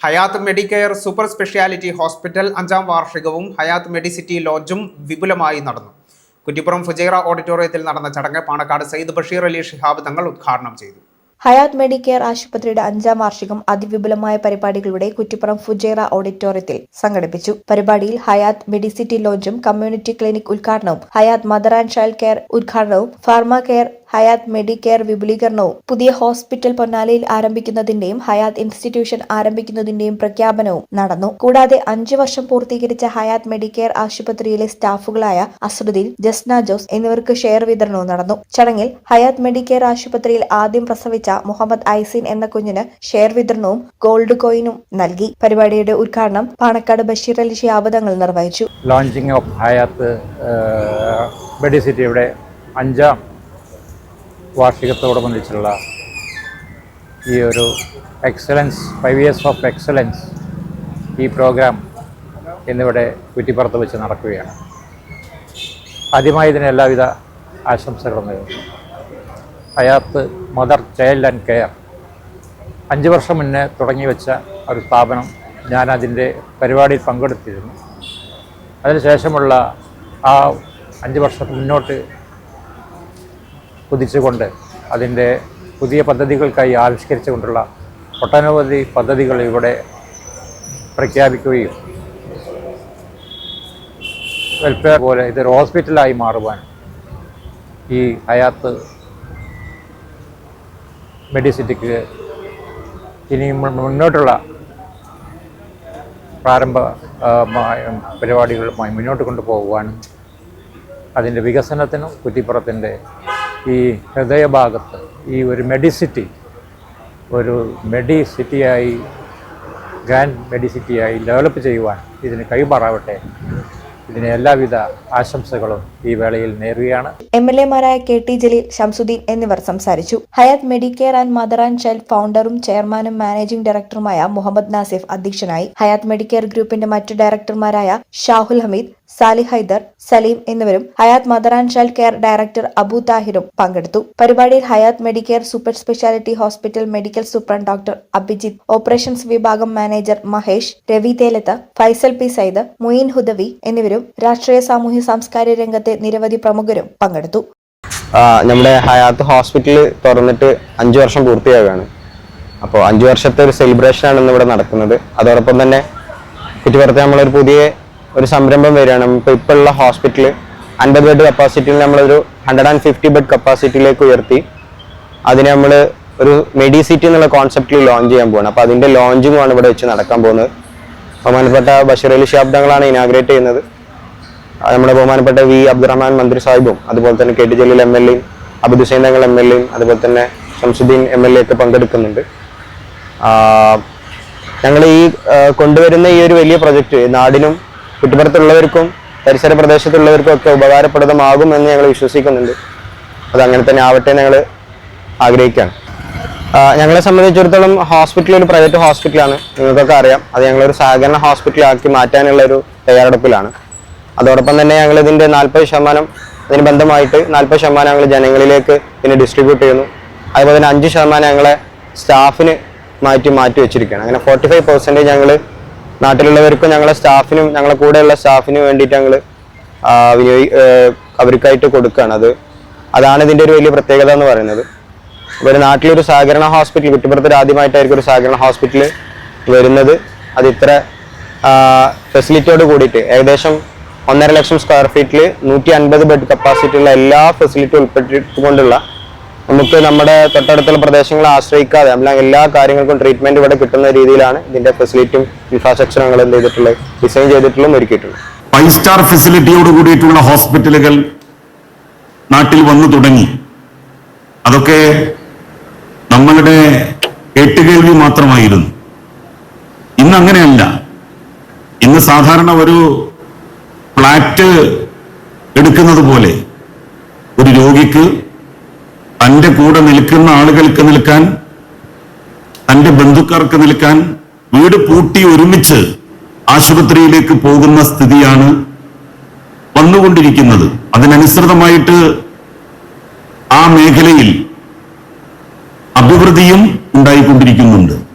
Hayath Medicare super speciality hospital അഞ്ചാം വാർഷികവും Hayat Medicity ലോഞ്ചും വിപുലമായി നടന്നു. കുറ്റിപ്പുറം ഫുജൈറ ഓഡിറ്റോറിയത്തിൽ നടന്ന ചടങ്ങ് പാണക്കാട് സയ്യിദ് ബഷീർ അലി ഷിഹാബ് തങ്ങൾ ഉദ്ഘാടനം ചെയ്തു. ഹയാത്ത് മെഡിക്കെയർ ആശുപത്രിയുടെ അഞ്ചാം വാർഷികം അതിവിപുലമായ പരിപാടികളുടെ കുറ്റിപ്പുറം ഫുജൈറ ഓഡിറ്റോറിയത്തിൽ സംഘടിപ്പിച്ചു. പരിപാടിയിൽ ഹയാത്ത് മെഡിസിറ്റി ലോഞ്ചും കമ്മ്യൂണിറ്റി ക്ലിനിക് ഉദ്ഘാടനവും Hayat mother and child care ഉദ്ഘാടനവും ഫാർമ കെയർ ഹയാത്ത് മെഡിക്കെയർ വിപുലീകരണവും പുതിയ ഹോസ്പിറ്റൽ പൊന്നാലയിൽ ആരംഭിക്കുന്നതിന്റെയും ഹയാത്ത് ഇൻസ്റ്റിറ്റ്യൂഷൻ ആരംഭിക്കുന്നതിന്റെയും പ്രഖ്യാപനവും നടന്നു. കൂടാതെ അഞ്ചു വർഷം പൂർത്തീകരിച്ച ഹയാത്ത് മെഡിക്കെയർ ആശുപത്രിയിലെ സ്റ്റാഫുകളായ അസ്രുദ്ദീൻ ജസ്ന ജോസ് എന്നിവർക്ക് ഷെയർ വിതരണവും നടന്നു. ചടങ്ങിൽ ഹയാത്ത് മെഡിക്കെയർ ആശുപത്രിയിൽ ആദ്യം പ്രസവിച്ച മുഹമ്മദ് ഐസിൻ എന്ന കുഞ്ഞിന് ഷെയർ വിതരണവും ഗോൾഡ് കോയിനും നൽകി. പരിപാടിയുടെ ഉദ്ഘാടനം പാണക്കാട് ബഷീർ അലി ഷിയാബ് നിർവഹിച്ചു. ലോഞ്ചിങ് ഓഫ് ഹയാത്ത് മെഡിസിറ്റിയുടെ അഞ്ചാം വാർഷികത്തോടനുബന്ധിച്ചുള്ള ഈ ഒരു excellence five years of excellence ഈ പ്രോഗ്രാം ഇന്നിവിടെ കുറ്റിപ്പുറത്ത് വെച്ച് നടക്കുകയാണ്. ആദ്യമായി ഇതിന് എല്ലാവിധ ആശംസകളും നേരുന്നു. Hayath mother child and care അഞ്ച് വർഷം മുന്നേ തുടങ്ങി വെച്ച ഒരു സ്ഥാപനം ഞാൻ അതിന്റെ പരിപാടിയിൽ പങ്കെടുത്തിരുന്നു. അതിനുശേഷമുള്ള ആ അഞ്ച് വർഷം മുന്നോട്ട് കുതിച്ചുകൊണ്ട് അതിന്റെ പുതിയ പദ്ധതികൾക്കായി ആവിഷ്കരിച്ചുകൊണ്ടുള്ള ഒട്ടനവധി പദ്ധതികൾ ഇവിടെ പ്രഖ്യാപിക്കുകയും വെൽഫെയർ പോലെ ഇതൊരു ഹോസ്പിറ്റലായി മാറുവാൻ ഈ ഹയാത്ത് മെഡിസിറ്റിക്ക് ഇനി മുന്നോട്ടുള്ള പ്രാരംഭ പരിപാടികളുമായി മുന്നോട്ട് കൊണ്ടുപോകുവാനും അതിന്റെ വികസനത്തിനും കുറ്റിപ്പുറത്തിന്റെ ഈ ഹൃദയഭാഗത്ത് ഈ ഒരു മെഡിസിറ്റി ഒരു മെഡിസിറ്റിയായി ഗ്രാൻഡ് മെഡിസിറ്റിയായി ഡെവലപ്പ് ചെയ്യുവാൻ ഇതിന് കൈമാറാവട്ടെ. ഇതിന് എല്ലാവിധ ആശംസകളും ഈ വേളയിൽ നേരുകയാണ്. എം എൽ എമാരായ കെ ടി ജലീൽ ഷംസുദ്ദീൻ എന്നിവർ സംസാരിച്ചു. Hayath Medicare and mother and child ഫൗണ്ടറും ചെയർമാനും മാനേജിംഗ് ഡയറക്ടറുമായ മുഹമ്മദ് നാസിഫ് അധ്യക്ഷനായി. ഹയാത്ത് മെഡിക്കെയർ ഗ്രൂപ്പിന്റെ മറ്റ് ഡയറക്ടർമാരായ ഷാഹുൽ ഹമീദ് സാലിഹ് ഹൈദർ സലീം എന്നിവരും Hayath mother and child care director Abu താഹിറും പങ്കെടുത്തു. പരിപാടിയിൽ Hayath Medicare super speciality hospital medical superintendent doctor Abhijith operations വിഭാഗം മാനേജർ മഹേഷ് രവി തേലത്ത് ഫൈസൽ പി സൈദ് മുയിൻ ഹുദവി എന്നിവരും രാഷ്ട്രീയ സാമൂഹ്യ സാംസ്കാരിക രംഗത്തെ നിരവധി പ്രമുഖരും പങ്കെടുത്തു. നമ്മുടെ ഹയാത്ത് ഹോസ്പിറ്റൽ തുറന്നിട്ട് അഞ്ചു വർഷം പൂർത്തിയാവുകയാണ്. അപ്പോൾ അഞ്ചു വർഷത്തെ ഒരു സെലിബ്രേഷനാണ് ഇന്ന് ഇവിടെ നടക്കുന്നത്. അതോടൊപ്പം തന്നെ കുറ്റിപ്പുറത്ത് നമ്മളൊരു പുതിയ ഒരു സംരംഭം വരികയാണ്. ഇപ്പോൾ ഇപ്പോൾ ഉള്ള ഹോസ്പിറ്റൽ അൻപത് ബെഡ് കപ്പാസിറ്റിയിൽ നമ്മളൊരു ഹൺഡ്രഡ് ആൻഡ് ഫിഫ്റ്റി ബെഡ് കപ്പാസിറ്റിയിലേക്ക് ഉയർത്തി. അതിനെ നമ്മൾ ഒരു മെഡിസിറ്റി എന്നുള്ള കോൺസെപ്റ്റിൽ ലോഞ്ച് ചെയ്യാൻ പോവാണ്. അപ്പോൾ അതിന്റെ ലോഞ്ചിങ്ങുമാണ് ഇവിടെ വെച്ച് നടക്കാൻ പോകുന്നത്. ബഹുമാനപ്പെട്ട ബഷീർ അലി ശാബ്ദങ്ങളാണ് ഇനാഗ്രേറ്റ് ചെയ്യുന്നത്. നമ്മുടെ ബഹുമാനപ്പെട്ട വി അബ്ദുറഹ്മാൻ മന്ത്രി സാഹിബും അതുപോലെ തന്നെ K T Jaleel M L എയും അബുദ് ഹുസൈൻ തങ്ങൾ എം എൽ എയും അതുപോലെ തന്നെ ഷംസുദ്ദീൻ എം എൽ എ ഒക്കെ പങ്കെടുക്കുന്നുണ്ട്. ഞങ്ങൾ ഈ കൊണ്ടുവരുന്ന ഈ ഒരു വലിയ പ്രൊജക്റ്റ് നാടിനും ചുറ്റുപുറത്തുള്ളവർക്കും പരിസര പ്രദേശത്തുള്ളവർക്കും ഒക്കെ ഉപകാരപ്രദമാകും എന്ന് ഞങ്ങൾ വിശ്വസിക്കുന്നുണ്ട്. അത് അങ്ങനെ തന്നെ ആവട്ടെ ഞങ്ങൾ ആഗ്രഹിക്കുകയാണ്. ഞങ്ങളെ സംബന്ധിച്ചിടത്തോളം ഹോസ്പിറ്റൽ ഒരു പ്രൈവറ്റ് ഹോസ്പിറ്റലാണ് നിങ്ങൾക്കൊക്കെ അറിയാം. അത് ഞങ്ങളൊരു സഹകരണ ഹോസ്പിറ്റലാക്കി മാറ്റാനുള്ള ഒരു തയ്യാറെടുപ്പിലാണ്. അതോടൊപ്പം തന്നെ ഞങ്ങൾ ഇതിന്റെ നാൽപ്പത് ശതമാനം അതിന് ബന്ധമായിട്ട് നാൽപ്പത് ശതമാനം ഞങ്ങൾ ജനങ്ങളിലേക്ക് ഇതിനെ ഡിസ്ട്രിബ്യൂട്ട് ചെയ്യുന്നു. അതുപോലെ തന്നെ അഞ്ച് ശതമാനം ഞങ്ങളെ സ്റ്റാഫിന് മാറ്റി മാറ്റി വെച്ചിരിക്കുകയാണ്. അങ്ങനെ ഫോർട്ടി ഫൈവ് പെർസെന്റേജ് ഞങ്ങൾ നാട്ടിലുള്ളവർക്കും ഞങ്ങളെ സ്റ്റാഫിനും ഞങ്ങളെ കൂടെയുള്ള സ്റ്റാഫിനും വേണ്ടിയിട്ട് ഞങ്ങൾ വിനിയോഗി അവർക്കായിട്ട് കൊടുക്കുകയാണ് അത്. അതാണ് ഇതിന്റെ ഒരു വലിയ പ്രത്യേകത എന്ന് പറയുന്നത്. അപ്പോൾ ഒരു നാട്ടിലൊരു സഹകരണ ഹോസ്പിറ്റൽ കുറ്റിപ്പുറത്ത് ആദ്യമായിട്ടായിരിക്കും ഒരു സഹകരണ ഹോസ്പിറ്റൽ വരുന്നത്. അത് ഇത്ര ഫെസിലിറ്റിയോട് കൂടിയിട്ട് ഏകദേശം ഒന്നര ലക്ഷം സ്ക്വയർ ഫീറ്റിൽ നൂറ്റി അൻപത് ബെഡ് കപ്പാസിറ്റിയുള്ള എല്ലാ ഫെസിലിറ്റി ഉൾപ്പെട്ടിട്ടുകൊണ്ടുള്ള നമുക്ക് നമ്മുടെ തൊട്ടടുത്തുള്ള പ്രദേശങ്ങളെ ആശ്രയിക്കാതെ നമ്മൾ എല്ലാ കാര്യങ്ങൾക്കും ട്രീറ്റ്മെന്റ് ഇവിടെ കിട്ടുന്ന രീതിയിലാണ് ഇതിന്റെ ഫെസിലിറ്റിയും ഇൻഫ്രാസ്ട്രക്ചറും ഞങ്ങൾ എന്ത് ചെയ്തിട്ടുള്ളത്? ഡിസൈൻ ചെയ്തിട്ടുള്ളതും ഒരുക്കിയിട്ടുള്ളത്. ഫൈവ് സ്റ്റാർ ഫെസിലിറ്റിയോട് കൂടിയിട്ടുള്ള ഹോസ്പിറ്റലുകൾ നാട്ടിൽ വന്നു തുടങ്ങി. അതൊക്കെ നമ്മളുടെ കേട്ടുകേൾവി മാത്രമായിരുന്നു. ഇന്ന് അങ്ങനെയല്ല. ഇന്ന് സാധാരണ ഒരു ഫ്ലാറ്റ് എടുക്കുന്നത് പോലെ ഒരു രോഗിക്ക് തന്റെ കൂടെ നിൽക്കുന്ന ആളുകൾക്ക് നിൽക്കാൻ തന്റെ ബന്ധുക്കാർക്ക് നിൽക്കാൻ വീട് പൂട്ടി ഒരുമിച്ച് ആശുപത്രിയിലേക്ക് പോകുന്ന സ്ഥിതിയാണ് വന്നുകൊണ്ടിരിക്കുന്നത്. അതിനനുസൃതമായിട്ട് ആ മേഖലയിൽ അഭിവൃദ്ധിയും ഉണ്ടായിക്കൊണ്ടിരിക്കുന്നുണ്ട്.